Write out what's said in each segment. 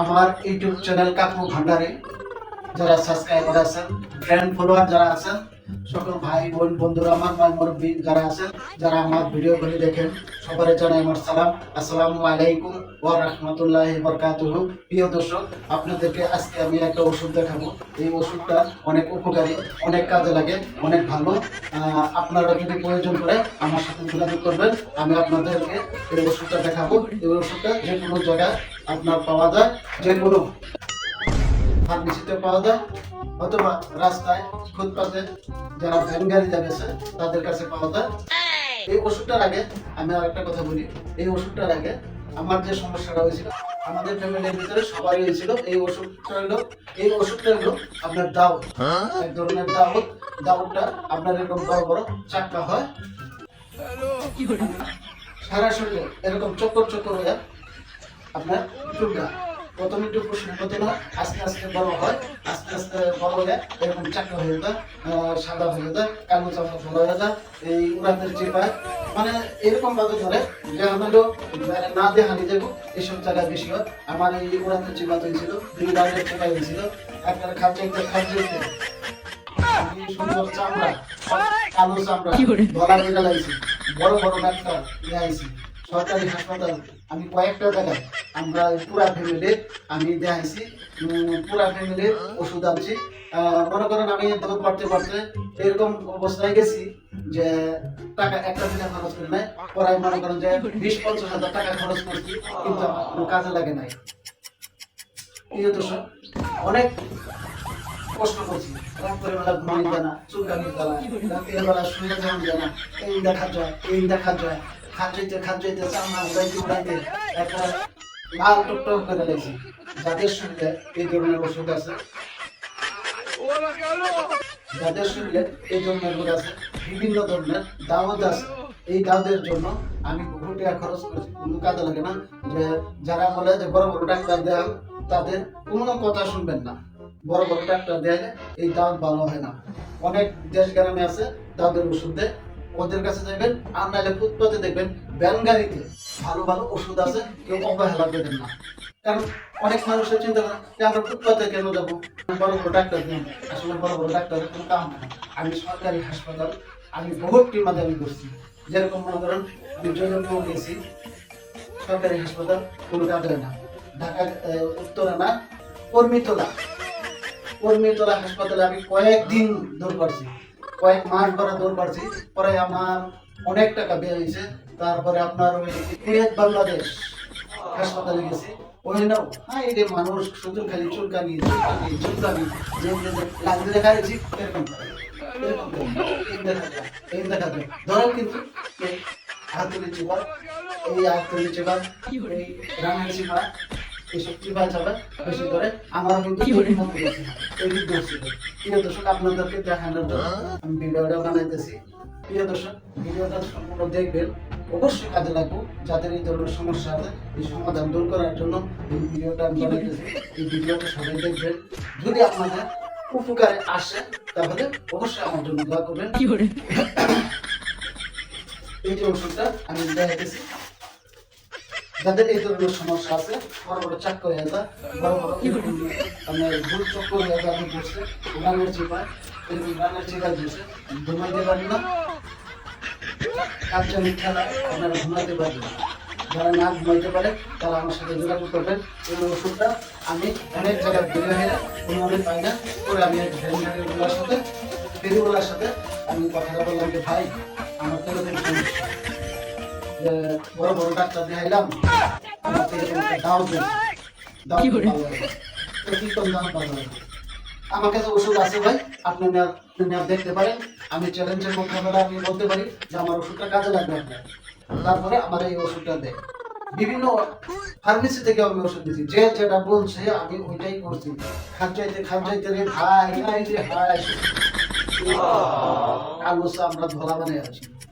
আমার YouTube channel কাকু ভান্ডারে যারা সাবস্ক্রাইবার আছেন ফ্রেন্ড ফলোয়ার যারা আছেন সকল ভাই, বোন, বন্ধুরা, আমার মাই মুরব্বী যারা আছেন, যারা আমার ভিডিও গুলি দেখেন সবারই জানাই আমার সালাম। আসসালামু আলাইকুম ওয়া রাহমাতুল্লাহি ওয়া বারাকাতুহু। প্রিয় দর্শক, আপনাদেরকে আজকে আমি একটা ওষুধ দেখাবো। এই ওষুধটা অনেক উপকারী, অনেক কাজে লাগে, অনেক ভালো। আপনারা যদি প্রয়োজন করে আমার সাথে যোগাযোগ করবেন, আমি আপনাদেরকে এই ওষুধটা দেখাবো। এই ওষুধটা যে কোনো জায়গায় আপনার পাওয়া যায়, যে কোনো ফার্মেসিতে পাওয়া যায় অথবা রাস্তায় ফুটপাতে যারা ভ্যান গাড়ি যাবেছে তাদের কাছে পাওয়া যায়। এই ওষুধটার আগে আমি আর একটা কথা বলি। এই ওষুধটার আগে আমার যে সমস্যাটা হয়েছিল আমাদের ফ্যামিলির ভিতরে সবারই হয়েছিল এই ওষুধটা হলো এই ওষুধটা হলো আপনার দাউদ এক ধরনের দাউদ দাউদটা আপনার এরকম বড় বড় চাক্কা হয়। সারা শরীরে এরকম চক্কর চক্কর হয়ে আপনার চুলকা প্রথমে একটু প্রশ্ন হতে না আস্তে আস্তে বড় হয় আস্তে আস্তে বড় হয়ে এরকম চাকা হয়ে যায় সাদা হয়ে যায় কালো চামড়া বড় হয়ে যায় এই উড়ানের চিপায় মানে এরকম ভাবে ধরে যে আমারও না দেখানি যাব এইসব জায়গায় বেশি হয়। আমার এই উড়ানের চিপা হয়েছিল দুই ডালের চিপা হয়েছিল একবার খাদ্য খাদ্য আমি সুন্দর চামড়া কালো চামড়া ধরা বেটা লাগছে বড় বড় ডাক্তার নিয়ে আইছি। সরকারি হাসপাতাল, আমি কয়েকটা জায়গায়, আমরা পুরা ফ্যামিলি আমি দেখাইছি পুরা ফ্যামিলির ওষুধ আনছি। মনে করেন আমি দৌড় পারতে পারতে এরকম অবস্থায় গেছি যে টাকা একটা দিনে খরচ করে নাই, পরে মনে করেন যে বিশ, পঞ্চাশ হাজার টাকা খরচ করছি, কিন্তু আমার কাজে লাগে নাই। প্রিয় অনেক কষ্ট করছি। রাত্রে বেলা ঘুমাই যায় না, চুলকানি জ্বালা রাতের বেলা শুয়ে যাওয়া যায় না, এই দেখা যায়, এই দেখা যায়। খাদ্যইতে খাদ্যইতে চামড়া উড়াইতে উড়াইতে একটা লাল টুকটক করে লেগেছি যাদের শরীরে এই ধরনের ওষুধ আছে, যাদের শরীরে এই ধরনের রোগ আছে, বিভিন্ন ধরনের দাওয়াত আছে, এই দাওয়াতের জন্য আমি বহু টাকা খরচ করছি। কোনো কাজে লাগে না যে যারা বলে যে বড় বড় ডাক্তার দেন, তাদের কোনো কথা শুনবেন না। বড় বড় ডাক্তার দেয় এই দাওয়াত ভালো হয় না। অনেক দেশ গ্রামে আছে, তাদের ওষুধ দেয় ওদের কাছে যাবেন আর নাহলে ফুটপাতে দেখবেন ব্যানগাড়িতে ভালো ভালো ওষুধ আছে, কেউ অবহেলা দেবেন না। কারণ অনেক মানুষের চিন্তা করে যে আমরা ফুটপাতে কেন যাব? বড় বড় ডাক্তার দিন আসলে বড় বড় ডাক্তারের কোনো কাম না আমি সরকারি হাসপাতাল, আমি বহুত টিমাতে আমি করছি। যেরকম মনে করেন জয়পুর গেছি, সরকারি হাসপাতাল কোনো কাজ হয় না। ঢাকা উত্তরা না, কর্মীতলা। কর্মীতলা হাসপাতালে আমি কয়েকদিন দূর পারছি কয়েক মাস ধরে দৌড় পারছি পরে আমার অনেক টাকা বের হয়েছে। তারপরে আপনার ওই কুয়েত বাংলাদেশ হাসপাতালে গেছি। মানুষ শুধু খালি চুলকানি চুলকানি চুলকানি। দেখা এই কিন্তু চিপা এইসব বেশি করে? আমার কিন্তু। প্রিয় দর্শক আপনাদেরকে দেখানোর জন্য আমি ভিডিওটা বানাইতেছি। প্রিয় দর্শক ভিডিওটা সম্পূর্ণ দেখবেন। অবশ্যই কাজে লাগবো। যাদের এই ধরনের সমস্যা আছে এই সমাধান দূর করার জন্য এই ভিডিওটা আমি বানাইতেছি। এই ভিডিওটা সবাই দেখবেন। যদি আপনাদের উপকারে আসে তাহলে অবশ্যই আমার জন্য দোয়া করবেন। এই যে ওষুধটা আমি দেখাইতেছি। যাদের এই ধরনের সমস্যা আছে বড় বড় চাক্ক হয়ে যায় বড় বড় আপনার ভুল চক্কর হয়ে যায় বসছে রানের চিপায় এরকম রানের চিপায় বসে ঘুমাইতে পারেন না। কার্য খেলা আপনারা ঘুমাইতে পারবেন না। যারা না ঘুমাইতে পারে তারা আমার সাথে যোগাযোগ করবেন। এই ওষুধটা আমি অনেক জায়গায় বের হয়ে কোনো আমি পাই না পরে আমি সাথে ফেরিগুলোর সাথে আমি কথাটা বললাম যে ভাই আমার তো সমস্যা। বড় বড় ডাক্তার দেখাইলাম দাও দাও? আমার কাছে ওষুধ আছে ভাই? আপনি দেখতে পারেন, আমি চ্যালেঞ্জের মোকাবেলা আমি বলতে পারি, যে আমার ওষুধটা কাজে লাগবে আপনার তারপরে আমার এই ওষুধটা দেয় বিভিন্ন ফার্মেসি থেকে আমি ওষুধ দিচ্ছি যে যেটা বলছে আমি ওইটাই করছি খাদ্যাইতে খাদ্যাইতে রে ভাই ভাই রে ভাই আলু আমরা ধরা বানিয়ে আছি।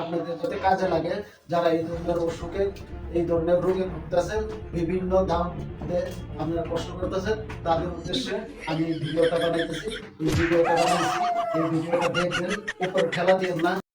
আপনাদের যাতে কাজে লাগে, যারা এই ধরনের অসুখে, এই ধরনের রোগে ভুগতেছেন, বিভিন্ন দাম আপনারা কষ্ট করতেছেন, তাদের উদ্দেশ্যে আমি ভিডিওটা বানাইতেছি। এই ভিডিওটা বানাইছি, এই ভিডিওটা দেখবেন, উপর খেলা দিয়ে না